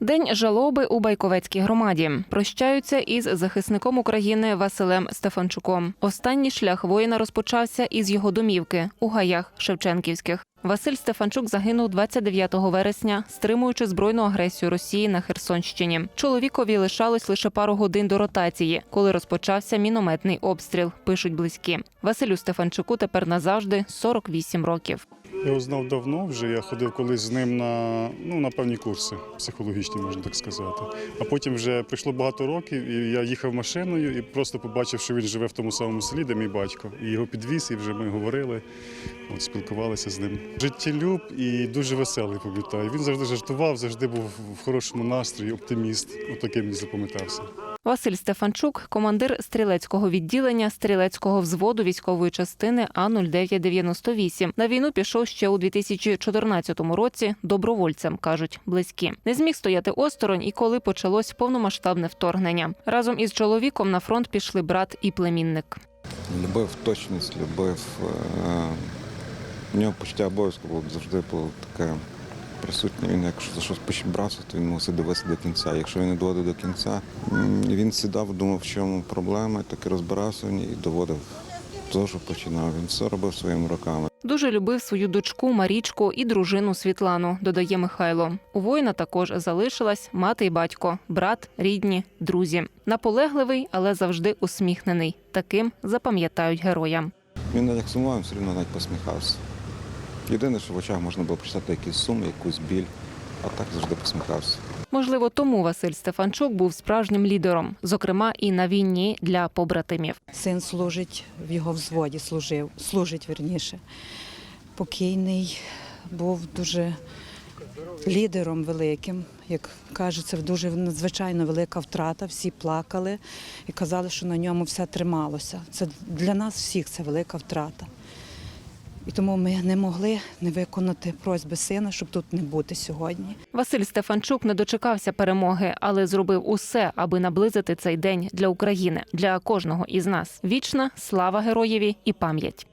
День жалоби у Байковецькій громаді прощаються із захисником України Василем Стефанчуком. Останній шлях воїна розпочався із його домівки у гаях Шевченківських. Василь Стефанчук загинув 29 вересня, стримуючи збройну агресію Росії на Херсонщині. Чоловікові лишалось лише пару годин до ротації, коли розпочався мінометний обстріл. Пишуть близькі. Василю Стефанчуку тепер назавжди 48 років. Я його знав давно вже. Я ходив колись з ним на, ну, на певні курси психологічні, можна так сказати. А потім вже пройшло багато років, і я їхав машиною і просто побачив, що він живе в тому самому селі, де мій батько. І його підвіз, і вже ми говорили, от, спілкувалися з ним. Життєлюб і дуже веселий, пам'ятаю. Він завжди жартував, завжди був в хорошому настрої, оптиміст. Отаким мені запам'ятався. Василь Стефанчук, командир стрілецького відділення стрілецького взводу військової частини А 0998 На війну пішов ще у 2014 році добровольцем, кажуть близькі. Не зміг стояти осторонь, і коли почалось повномасштабне вторгнення. Разом із чоловіком на фронт пішли брат і племінник. Любив точність, любив. Е, у нього почуття обов'язку було завжди було таке присутнє. Він якщо за щось братися, то він мусить дивитися до кінця. Якщо він не доводив до кінця, він сідав, думав, в чому проблема, і таки розбирався в ній і доводив до що починав. Він все робив своїми руками. Дуже любив свою дочку Марічку і дружину Світлану, додає Михайло. У воїна також залишилась мати і батько, брат, рідні, друзі. Наполегливий, але завжди усміхнений. Таким запам'ятають героя. Він навіть як сумував, все одно навіть посміхався. Єдине, що в очах можна було прочитати якийсь сум, якусь біль, а так завжди посміхався. Можливо, тому Василь Стефанчук був справжнім лідером, зокрема і на війні для побратимів. Син служить в його взводі, служив, служить вірніше. Покійний був дуже лідером великим. Як кажуть, це дуже надзвичайно велика втрата. Всі плакали і казали, що на ньому все трималося. Це для нас всіх це велика втрата. І тому ми не могли не виконати просьби сина, щоб тут не бути сьогодні. Василь Стефанчук не дочекався перемоги, але зробив усе, аби наблизити цей день для України, для кожного із нас. Вічна слава героєві і пам'ять.